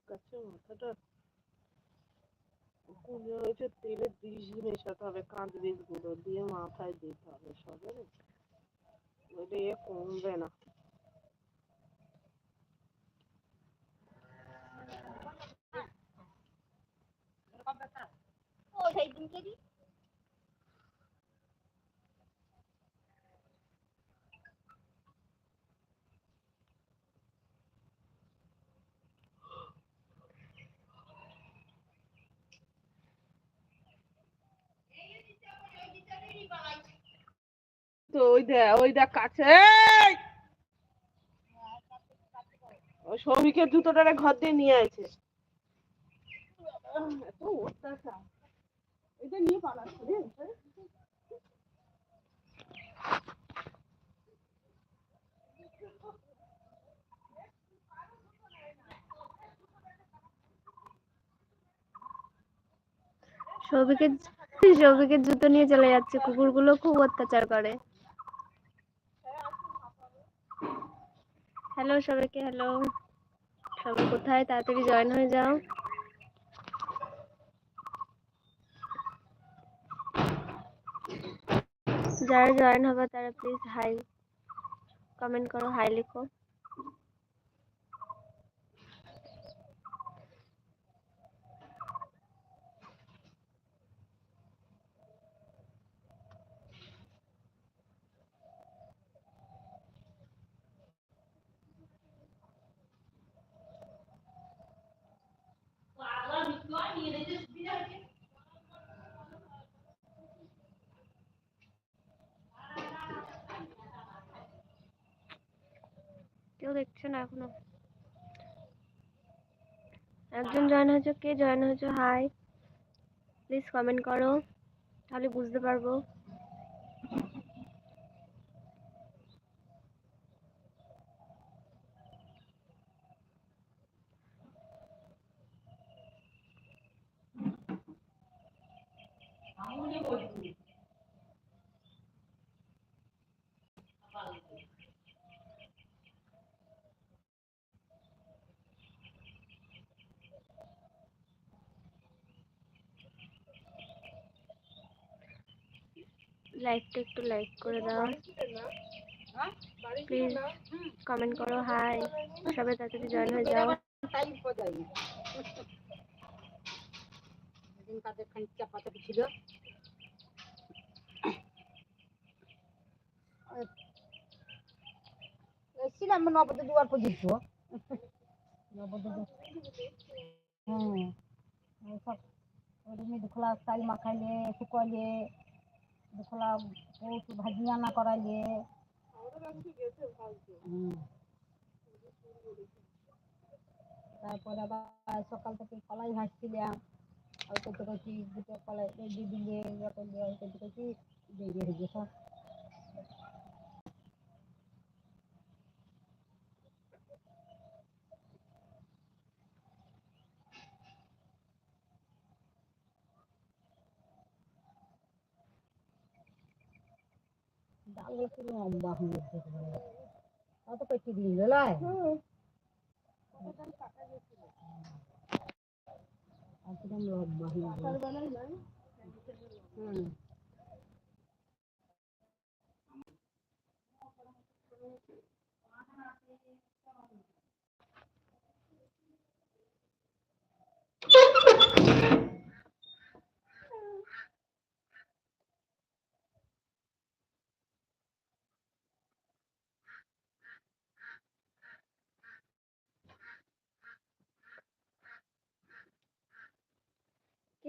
চুলকাচ্ছে মাথাটা কুঁজো হয়েছে তেলে বিষ মেশাতে হবে কাঁচ বীজ গুঁড়ো দিয়ে মাথায় দিতে হবে সকালে নইলে এ কমবে না ও সেই দিনকে ওই দেখ ওই দেখ কাছে। সৌভিকের জুতোটারে ঘর দিয়ে নিয়ে আছে এত অত্যাচার। সৌভিকের সৌভিকের জুতো নিয়ে চলে যাচ্ছে। কুকুরগুলো খুব অত্যাচার করে। হ্যালো সবাইকে হ্যালো সবাই কোথায়? তাড়াতাড়ি জয়েন হয়ে যাও। যারা জয়েন হবে তারা প্লিজ হাই কমেন্ট করো হাই লিখো কেউ দেখছে না এখনও। একজন জয়েন হয়েছে, কে জয়েন হয়েছে? হাই প্লিজ কমেন্ট করো, তাহলে বুঝতে পারব। লাইকটা একটু লাইক করে দাও। প্লিজ কমেন্ট করো হাই সবাই তাড়াতাড়ি জয়েন হয়ে যাও। স্টাইল মাখাইলে শুকাইলে দুখলা বহুত ভাজি রান্না করাইলে তারপর আবার সকাল থেকে কলাই ভাজছিলাম আর দুটো দুটো কলাই দিয়ে দিলে ইয়ে করলে আর দুটো কি দেরি হয়ে ডাল একটু লম্বা হয়ে গেছে কত কেটে দিয়ে গেলাই একদম লম্বা হয়ে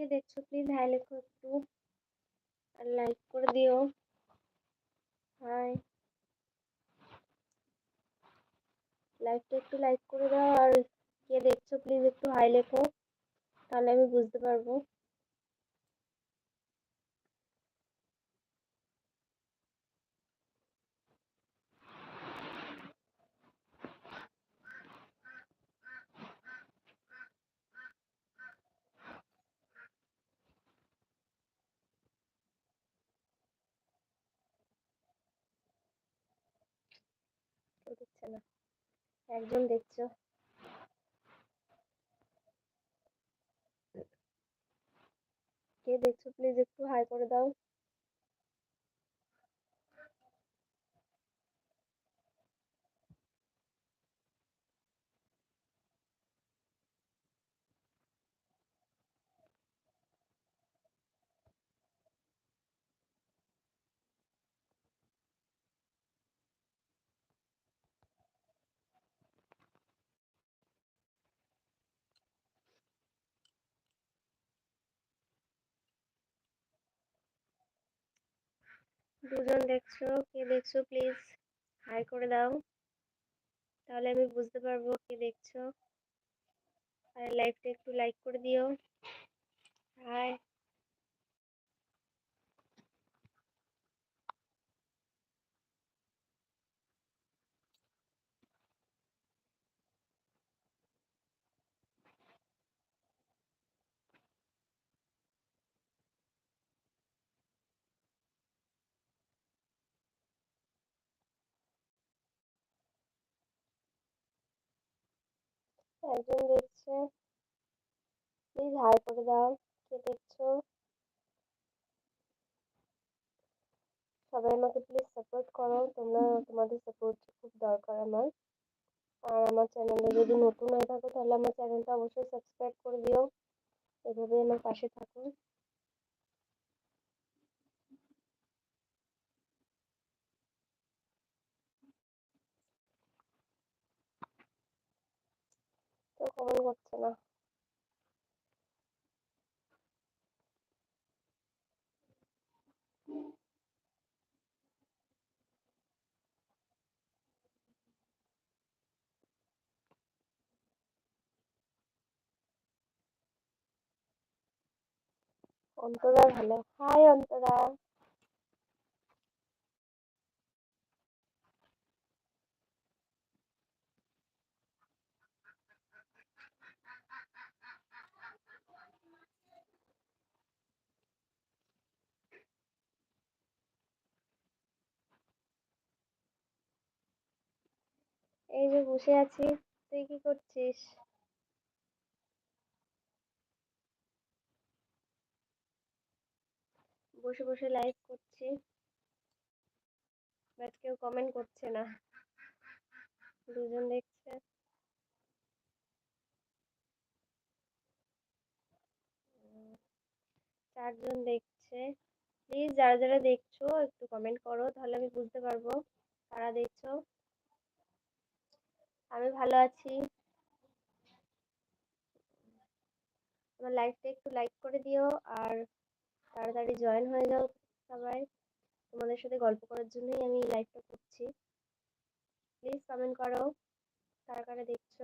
গেছে হুম কে দেখছ প্লিজ হাই লেখো একটু। আর লাইক করে দিও। হাই লাইকটা একটু লাইক করে দাও। আর কে দেখছ প্লিজ একটু হাই লেখো। তাহলে আমি বুঝতে পারব। যাচ্ছে না। একজন দেখছ। কে দেখছ প্লিজ একটু হাই করে দাও। দুজন দেখছ? কে দেখছ প্লিজ হাই করে দাও। তাহলে আমি বুঝতে পারব কে দেখছ। আর লাইভটা একটু লাইক করে দিও। হাই একজন দেখছে। প্লিজ হাই করে দাও, কে দেখছ? সবাই আমাকে প্লিজ সাপোর্ট করো, তোমরা তোমাদের সাপোর্ট খুব দরকার আমার। আর আমার চ্যানেলে যদি নতুন হয়ে থাকো, তাহলে আমার চ্যানেলটা অবশ্যই সাবস্ক্রাইব করে দিও। এভাবেই আমার পাশে থাকো কেউ কমেন্ট করছে না অন্তরা ভালো হাই অন্তরা এই যে বসে আছি, তুই কি করছিস? বসে বসে লাইভ করছি। বাট কেউ কমেন্ট করছে না। দুজন দেখছে। চারজন দেখছে। প্লিজ যারা যারা দেখছ, একটু কমেন্ট করো, তাহলে আমি বুঝতে পারব। কারা দেখছ? আমি ভালো আছি। আমার লাইভটা একটু লাইক করে দিও আর তাড়াতাড়ি জয়েন হয়ে যাও সবাই। তোমাদের সাথে গল্প করার জন্যই আমি এই লাইভটা করছি। প্লিজ কমেন্ট করো, কারা কারা দেখছ।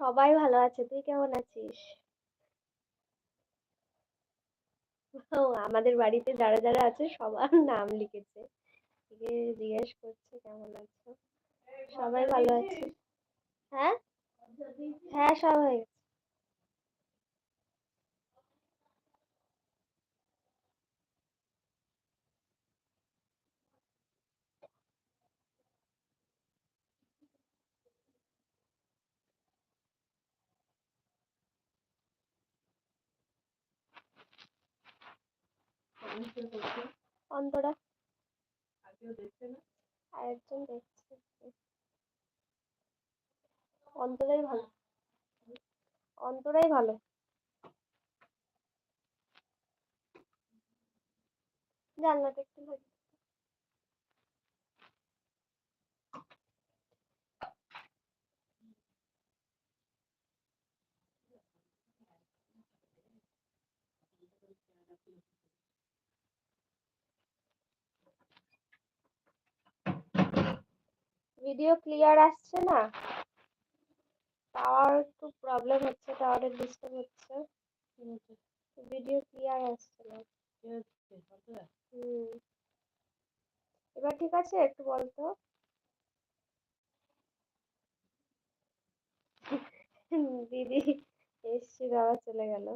সবাই ভালো আছে, তুই কেমন আছিস? ও, আমাদের বাড়িতে যারা যারা আছে সবার নাম লিখেছে। জিজ্ঞেস করছে কেমন আছো? সবাই ভালো আছে। হ্যাঁ? হ্যাঁ সব হয়ে গেছে। অন্তরা। আরেকজন দেখছে। অন্তরাই ভালো। অন্তরাই ভালো। জানলাটা একটু লাগে ভিডিও ক্লিয়ার আসছে না? টাওয়ার একটু প্রবলেম হচ্ছে টাওয়ারের ডিস্টার্ব হচ্ছে। ভিডিও ক্লিয়ার আসছে না। এবার ঠিক আছে, একটু বলতো দিদি এসছিল আবার চলে গেল।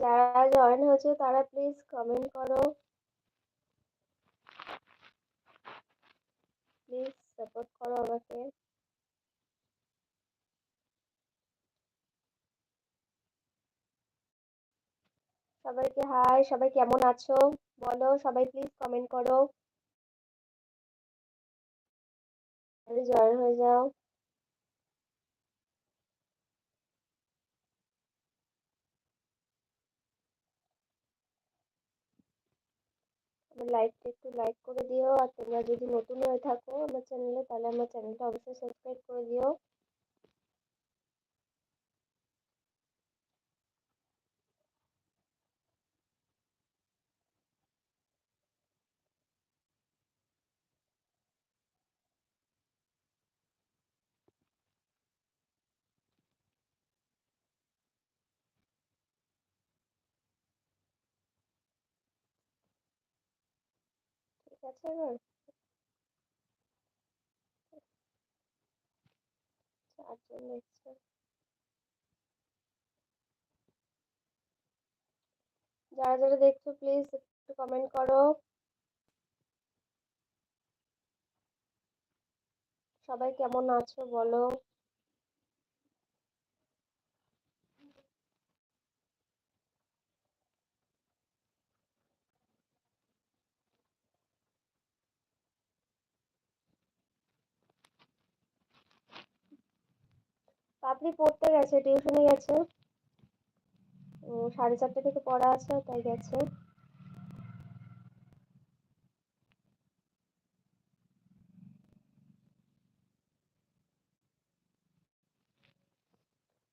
যারা জয়েন হয়েছে, তারা প্লিজ কমেন্ট করো। প্লিজ সাপোর্ট করো আমাকে সবাইকে হাই, সবাই কেমন আছো? বলো, সবাই প্লিজ কমেন্ট করো। জয়েন হয়ে যাও। আমার লাইকটা একটু লাইক করে দিও। আর তোমরা যদি নতুন হয়ে থাকো আমার চ্যানেলে, তাহলে আমার চ্যানেলটা অবশ্যই সাবস্ক্রাইব করে দিও। যারা যারা দেখছ প্লিজ একটু কমেন্ট করো সবাই কেমন আছো বলো পাপড়ি পড়তে গেছে টিউশনে গেছে। সাড়ে চারটে থেকে পড়া আছে, তাই গেছে।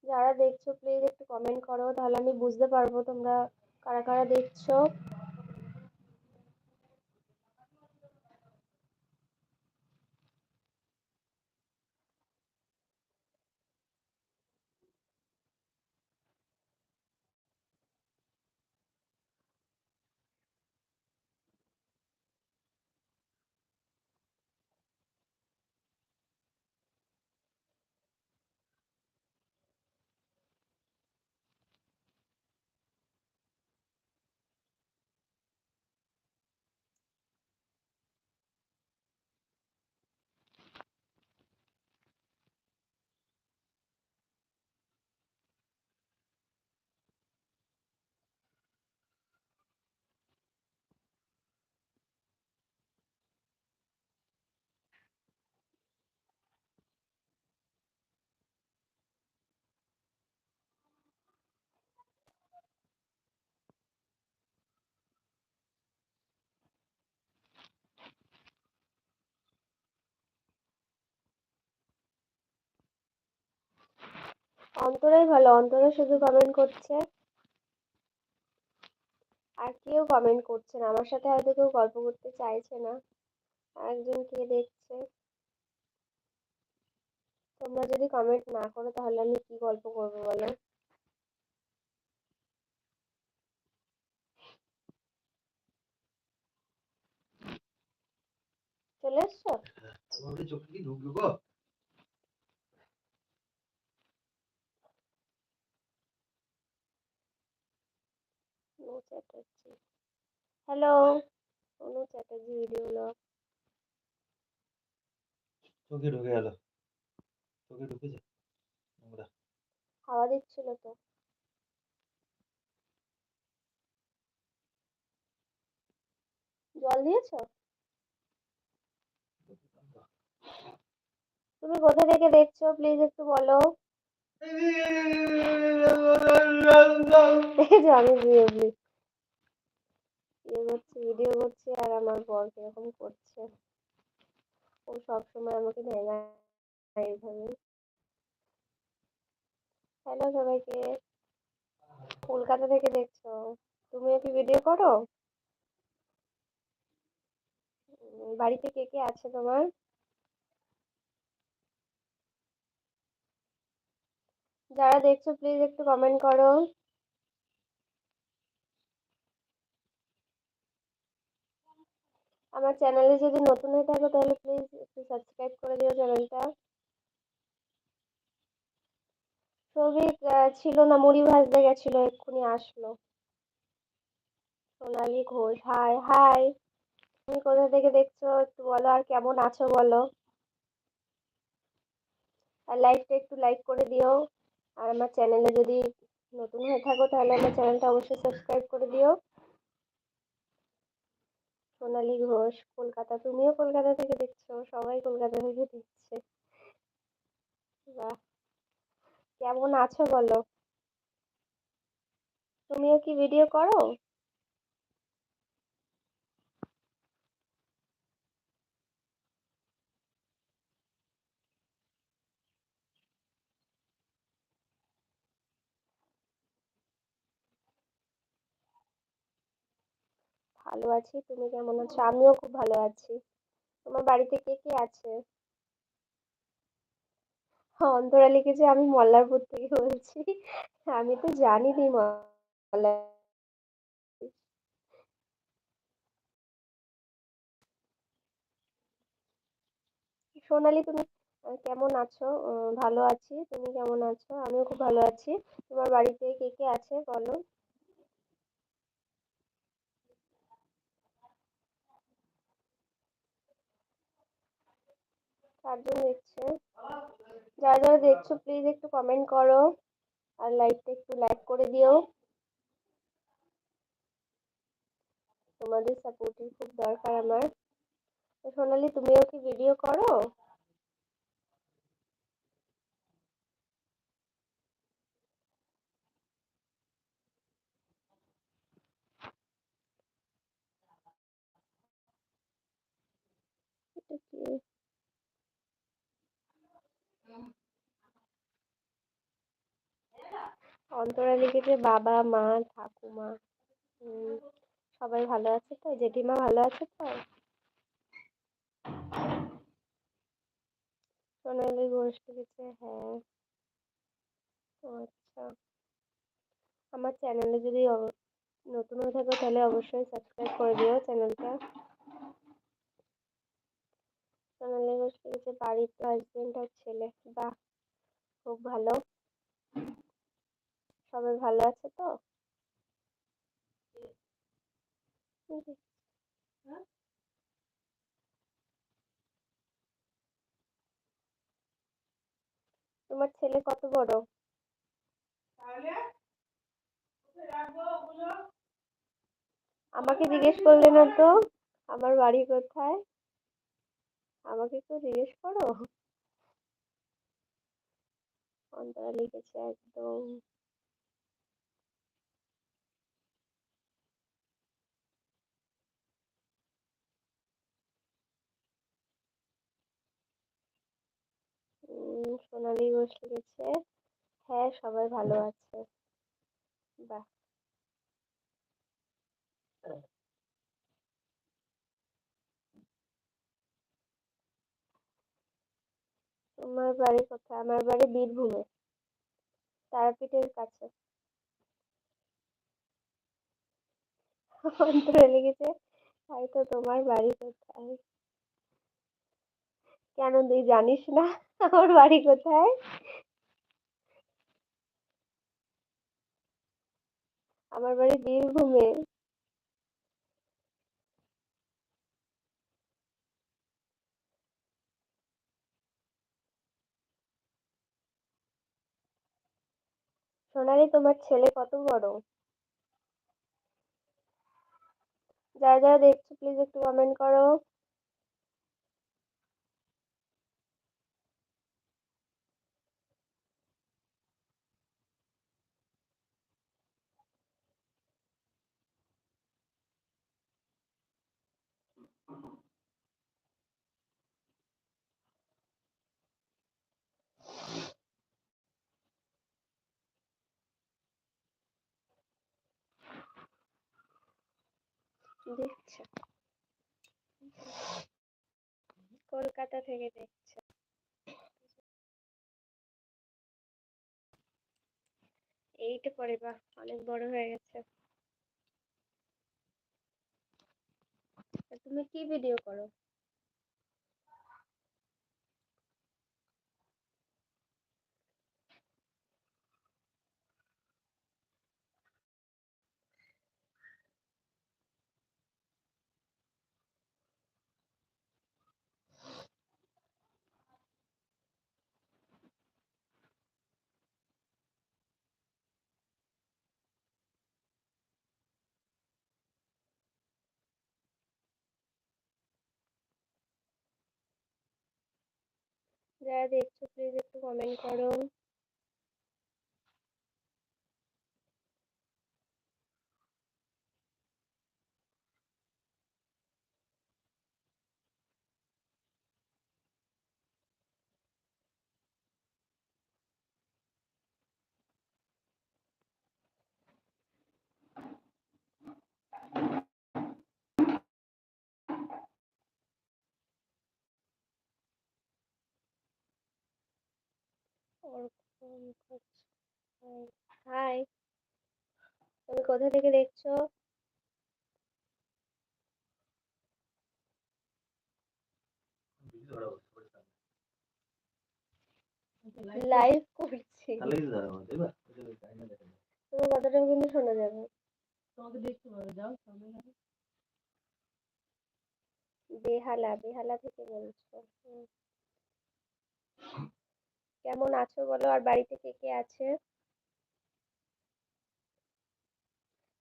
যারা দেখছ প্লিজ একটু কমেন্ট করো, তাহলে আমি বুঝতে পারব তোমরা কারা কারা দেখছ। অন্তরাই ভালো, অন্তরা শুধু কমেন্ট করছে। আর কেউ কমেন্ট করছে না, আমার সাথে হয়তো কেউ গল্প করতে চাইছে না। একজন কে দেখছে। তোমরা যদি কমেন্ট না করো, তাহলে আমি কি গল্প করব বলো? চলে এসছো আমাদের চোখে কি ঢুকলো গো Anu Chatterjee hello Anu Chatterjee video vlog চোখে ঢুকে গেল। চোখে ঢুকেছে নোংরা। হাওয়া দিচ্ছিল তো। জল দিয়েছ? তুমি কোথা থেকে দেখছ? প্লিজ একটু বলো। দেখেছ আমি ভিডিও করছি ভিডিও করছি আর আমার বর কীরকম করছে। ও সবসময় আমাকে ভেঙায় এইভাবে। হ্যালো সবাইকে। কলকাতা থেকে দেখছ? তুমিও কি ভিডিও করো? বাড়িতে কে কে আছে তোমার? যারা দেখছ প্লিজ একটু কমেন্ট করো। আমার চ্যানেলে যদি নতুন হয়ে থাকো তাহলে প্লিজ একটু সাবস্ক্রাইব করে দিও চ্যানেলটা সৌভিক ছিল না, মুড়ি ভাজতে গেছিল, এক্ষুনি আসলো। সোনালি ঘোষ হাই হাই তুমি কোথা থেকে দেখছ? একটু বলো, আর কেমন আছো বলো? আর লাইকটা একটু লাইক করে দিও। আর আমার চ্যানেলে যদি নতুন হয়ে থাকো তাহলে আমার চ্যানেলটা অবশ্যই সাবস্ক্রাইব করে দিও। সোনালি ঘোষ, কলকাতা। তুমিও কলকাতা থেকে দেখছ, সবাই কলকাতা থেকে দেখছে। বাহ, কেমন আছো বলো? তুমিও কি ভিডিও করো? ভালো আছি, তুমি কেমন আছো? আমিও খুব ভালো আছি। তোমার বাড়িতে কে কে আছে? অন্তরা লিখেছে আমি মল্লারপুর থেকে বলছি? আমি তো জানি তুই সোনালি, তুমি কেমন আছো? ভালো আছি, তুমি কেমন আছো? আমিও খুব ভালো আছি। তোমার বাড়িতে কে কে আছে বলো? চারজন দেখছে যারা যারা দেখছ প্লিজ একটু কমেন্ট করো আর লাইকটা একটু লাইক করে দিও। তোমাদের সাপোর্টিং খুব দরকার আমার। সোনালি, তুমিও কি ভিডিও করো এটা কি অন্তরা লিখেছে বাবা, মা, ঠাকুমা সবাই ভালো আছে তো? জেঠিমা ভালো আছে তো? সোনালি ঘোষ লিখেছে হ্যাঁ। আচ্ছা। আমার চ্যানেলে যদি নতুন হয়ে থাকো তাহলে অবশ্যই সাবস্ক্রাইব করে দিও চ্যানেলটা। সোনালি ঘোষ লিখেছে বাড়ির হাজবেন্ড আর ছেলে। বাহ, খুব ভালো। সবাই ভালো আছে তো? তোমার ছেলে কত বড়? আমাকে জিজ্ঞেস করলে না তো, আমার বাড়ি কোথায়? আমাকে তো জিজ্ঞেস করো? অন্তরা লিখেছে একদম। সোনালি ঘোষ লিখেছে। হ্যাঁ সবাই ভালো আছে। বাহ। তোমার বাড়ি কোথায়? আমার বাড়ি বীরভূমে, তারাপীঠের কাছে। অন্তরা লিখেছে তোমার বাড়ি কোথায়? কেন তুই জানিস না আমার বাড়ি কোথায়? আমার বাড়ি বীরভূমে। সোনালি, তোমার ছেলে কত বড়? যারা যারা দেখছ প্লিজ একটু কমেন্ট করো। দেখছে। কলকাতা থেকে দেখছে। এইটে পরে বা, অনেক বড় হয়ে গেছে। তুমি কি ভিডিও করো? যারা দেখছ প্লিজ একটু কমেন্ট করো। হাই তুমি কোথা থেকে দেখছ? লাইভ করছি। তোমার কথাটা কিন্তু শোনা যাবে। তোমাকে দেখতে পাবে যাও সামনে বেহালা বেহালা থেকে বলছো। কেমন আছো বলো? আর বাড়িতে কে কে আছে?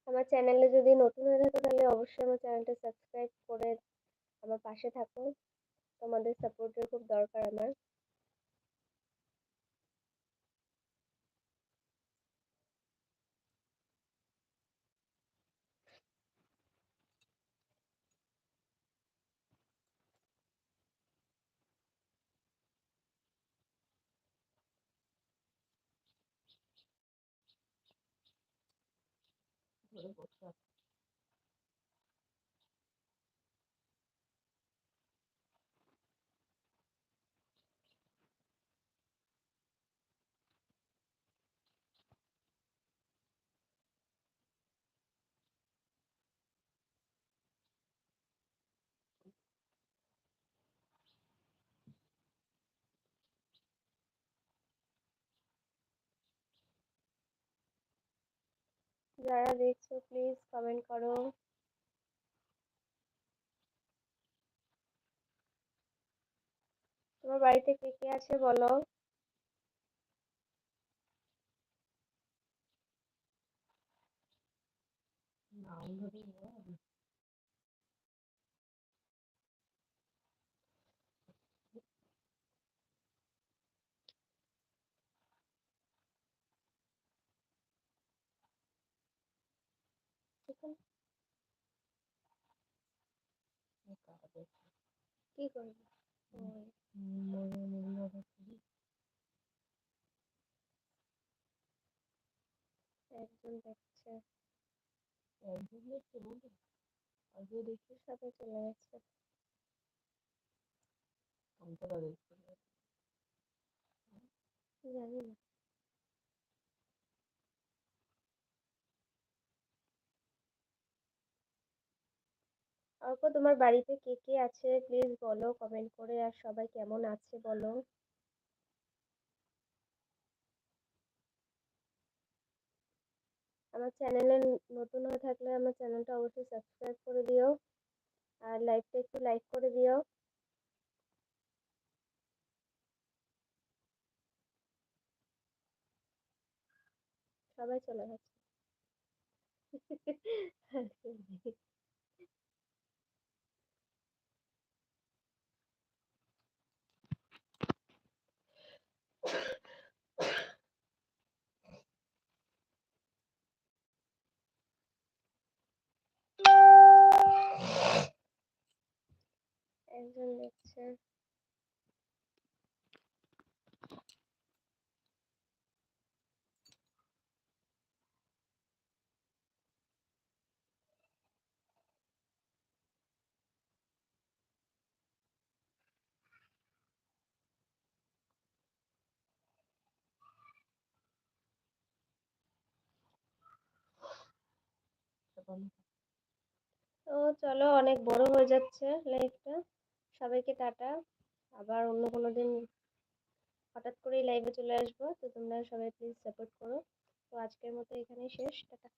আমার চ্যানেলে যদি নতুন হয়ে থাকো তাহলে অবশ্যই আমার চ্যানেলটা সাবস্ক্রাইব করে আমার পাশে থাকো। তোমাদের সাপোর্টের খুব দরকার আমার। ধরে বসে আছে। যারা দেখছ প্লিজ কমেন্ট করো তোমার বাড়িতে কে কে আছে বলো। কি করব। একজন দেখছে একজন দেখছে বলতে আজও দেখছি সবাই চলে গেছে দেখছে জানি না অর্ক তোমার বাড়িতে কে কে আছে? প্লিজ বলো কমেন্ট করে, আর সবাই কেমন আছে বলো? আমার চ্যানেলে নতুন হয়ে থাকলে আমার চ্যানেলটা অবশ্যই সাবস্ক্রাইব করে দিও, আর লাইভটা একটু লাইক করে দিও। সবাই চলে গেছে। একজন দেখছে তো চলো, অনেক বড় হয়ে যাচ্ছে লাইভটা সবাইকে টাটা। আবার অন্য কোনো দিন হঠাৎ করেই লাইভে চলে আসব। তো তোমরা সবাই প্লিজ সাপোর্ট করো। তো আজকের মতো এখানেই শেষ। টাটা।